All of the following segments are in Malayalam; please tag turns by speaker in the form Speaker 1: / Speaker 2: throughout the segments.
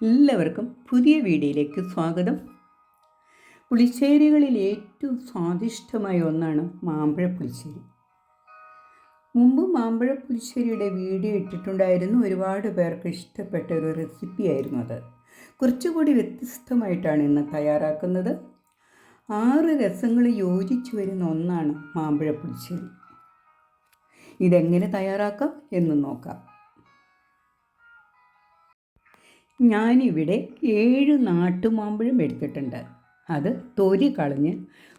Speaker 1: എല്ലാവർക്കും പുതിയ വീഡിയോയിലേക്ക് സ്വാഗതം. പുളിശ്ശേരികളിൽ ഏറ്റവും സ്വാദിഷ്ടമായ ഒന്നാണ് മാമ്പഴ പുളിശ്ശേരി. മുമ്പ് മാമ്പഴ പുളിശ്ശേരിയുടെ വീഡിയോ ഇട്ടിട്ടുണ്ടായിരുന്നു. ഒരുപാട് പേർക്ക് ഇഷ്ടപ്പെട്ട ഒരു റെസിപ്പി ആയിരുന്നു അത്. കുറച്ചുകൂടി വ്യത്യസ്തമായിട്ടാണ് ഇന്ന് തയ്യാറാക്കുന്നത്. ആറ് രസങ്ങൾ യോജിച്ചു വരുന്ന ഒന്നാണ് മാമ്പഴ പുളിശ്ശേരി. ഇതെങ്ങനെ തയ്യാറാക്കാം എന്ന് നോക്കാം. ഞാനിവിടെ ഏഴ് നാട്ടുമാമ്പഴം എടുത്തിട്ടുണ്ട്. അത് തൊലി കളഞ്ഞ്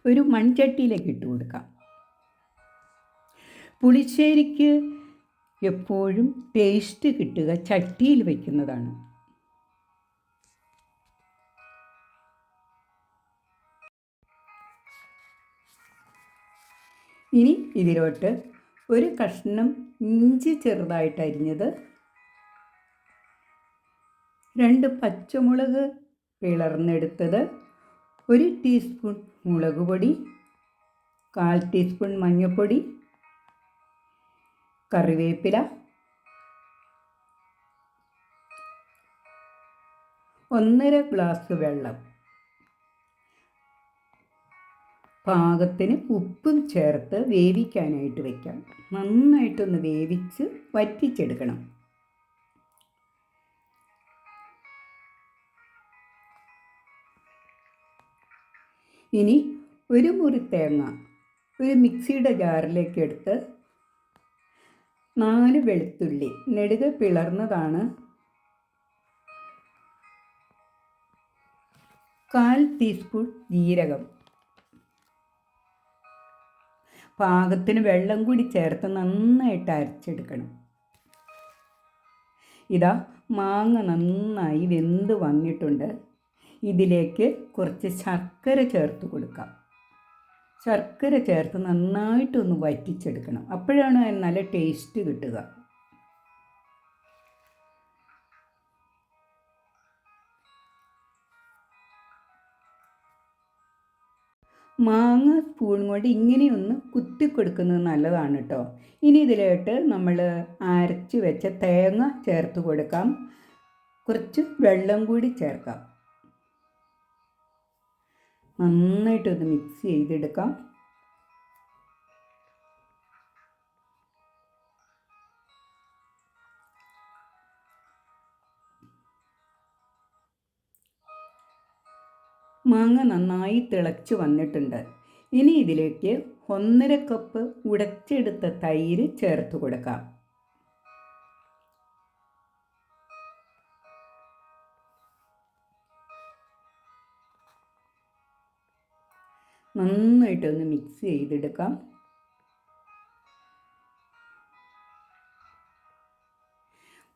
Speaker 1: ഒരു മൺചട്ടിയിലേക്ക് ഇട്ട് കൊടുക്കാം. പുളിശ്ശേരിക്ക് എപ്പോഴും ടേസ്റ്റ് കിട്ടുക ചട്ടിയിൽ വയ്ക്കുന്നതാണ് ഇനി ഇതിലോട്ട് ഒരു കഷ്ണം ഇഞ്ചി ചെറുതായിട്ട് അരിഞ്ഞത് രണ്ട് പച്ചമുളക് പിളർന്നെടുത്തത് ഒരു ടീസ്പൂൺ മുളക് പൊടി കാൽ ടീസ്പൂൺ മഞ്ഞൾപ്പൊടി കറിവേപ്പില ഒന്നര ഗ്ലാസ് വെള്ളം പാകത്തിന് ഉപ്പും ചേർത്ത് വേവിക്കാനായിട്ട് വയ്ക്കാം നന്നായിട്ടൊന്ന് വേവിച്ച് വറ്റിച്ചെടുക്കണം. ഇനി ഒരു മുറി തേങ്ങ ഒരു മിക്സിയുടെ ജാറിലേക്ക് എടുത്ത് നാല് വെളുത്തുള്ളി നെടുക പിളർന്നതാണ്. കാൽ ടീസ്പൂൺ ജീരകം. പാകത്തിന് വെള്ളം കൂടി ചേർത്ത് നന്നായിട്ട് അരച്ചെടുക്കണം. ഇതാ മാങ്ങ നന്നായി വെന്ത് വന്നിട്ടുണ്ട്. ഇതിലേക്ക് കുറച്ച് ശർക്കര ചേർത്ത് കൊടുക്കാം. ശർക്കര ചേർത്ത് നന്നായിട്ടൊന്ന് വറ്റിച്ചെടുക്കണം. അപ്പോഴാണ് അതിന് നല്ല ടേസ്റ്റ് കിട്ടുക. മാങ്ങ സ്പൂൺ കൊണ്ട് ഇങ്ങനെയൊന്ന് കുത്തി കൊടുക്കുന്നത് നല്ലതാണ് കേട്ടോ ഇനി ഇതിലോട്ട് നമ്മൾ അരച്ച് വെച്ച തേങ്ങ ചേർത്ത് കൊടുക്കാം. കുറച്ച് വെള്ളം കൂടി ചേർക്കാം. നന്നായിട്ടൊന്ന് മിക്സ് ചെയ്തെടുക്കാം. മാങ്ങ നന്നായി തിളച്ച് വന്നിട്ടുണ്ട്. ഇനി ഇതിലേക്ക് ഒന്നര കപ്പ് ഉടച്ചെടുത്ത തൈര് ചേർത്ത് കൊടുക്കാം. നന്നായിട്ടൊന്ന് മിക്സ് ചെയ്തെടുക്കാം.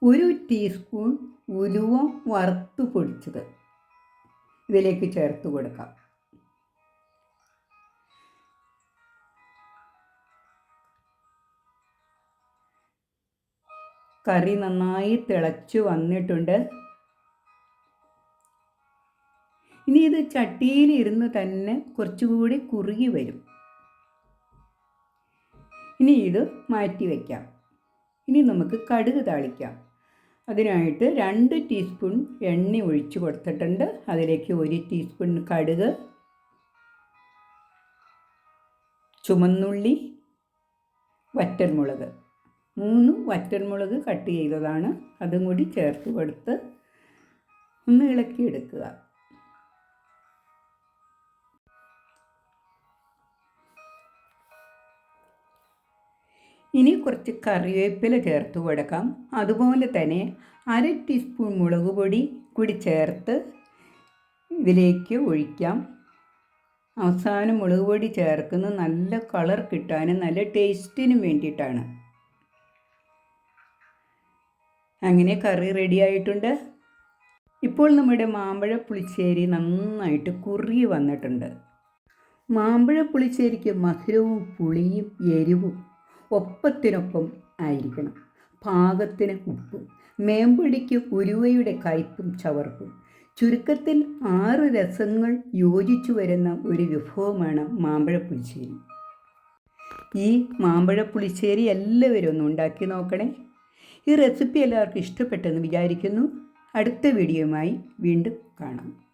Speaker 1: ഒരു ടീസ്പൂൺ ഉലുവ വറുത്ത് പൊടിച്ചത് ഇതിലേക്ക് ചേർത്ത് കൊടുക്കാം. കറി നന്നായി തിളച്ച് വന്നിട്ടുണ്ട്. ഇനി ഇത് ചട്ടിയിൽ ഇരുന്ന് തന്നെ കുറച്ചുകൂടി കുറുകി വരും. ഇനി ഇത് മാറ്റി വയ്ക്കാം ഇനി നമുക്ക് കടുക് താളിക്കാം. അതിനായിട്ട് രണ്ട് ടീസ്പൂൺ എണ്ണ ഒഴിച്ച് കൊടുത്തിട്ടുണ്ട്. അതിലേക്ക് ഒരു ടീസ്പൂൺ കടുക് ചുമന്നുള്ളി വറ്റൻമുളക് മൂന്ന് വറ്റൻമുളക് കട്ട് ചെയ്തതാണ്. അതും കൂടി ചേർത്ത് കൊടുത്ത് ഒന്ന് ഇളക്കിയെടുക്കുക. ഇനി കുറച്ച് കറിവേപ്പില ചേർത്ത് കൊടുക്കാം. അതുപോലെ തന്നെ അര ടീസ്പൂൺ മുളക് പൊടി കൂടി ചേർത്ത് ഇതിലേക്ക് ഒഴിക്കാം. അവസാനം മുളക് പൊടി ചേർക്കുന്നത് നല്ല കളർ കിട്ടാനും നല്ല ടേസ്റ്റിനും വേണ്ടിയിട്ടാണ്. അങ്ങനെ കറി റെഡിയായിട്ടുണ്ട് ഇപ്പോൾ നമ്മുടെ മാമ്പഴ പുളിശ്ശേരി നന്നായിട്ട് കുറി വന്നിട്ടുണ്ട്. മാമ്പഴ പുളിശ്ശേരിക്ക് മധുരവും പുളിയും എരിവും ഒപ്പത്തിനൊപ്പം ആയിരിക്കണം. പാകത്തിന് ഉപ്പ് മേമ്പൊടിക്ക് ഉരുവയുടെ കയ്പും ചവർപ്പും. ചുരുക്കത്തിൽ ആറ് രസങ്ങൾ യോജിച്ചു വരുന്ന ഒരു വിഭവമാണ് മാമ്പഴപ്പുളിശ്ശേരി. ഈ മാമ്പഴപ്പുളിശ്ശേരി എല്ലാവരും ഒന്ന് ഉണ്ടാക്കി നോക്കണേ. ഈ റെസിപ്പി എല്ലാവർക്കും ഇഷ്ടപ്പെട്ടെന്ന് വിചാരിക്കുന്നു. അടുത്ത വീഡിയോയുമായി വീണ്ടും കാണാം.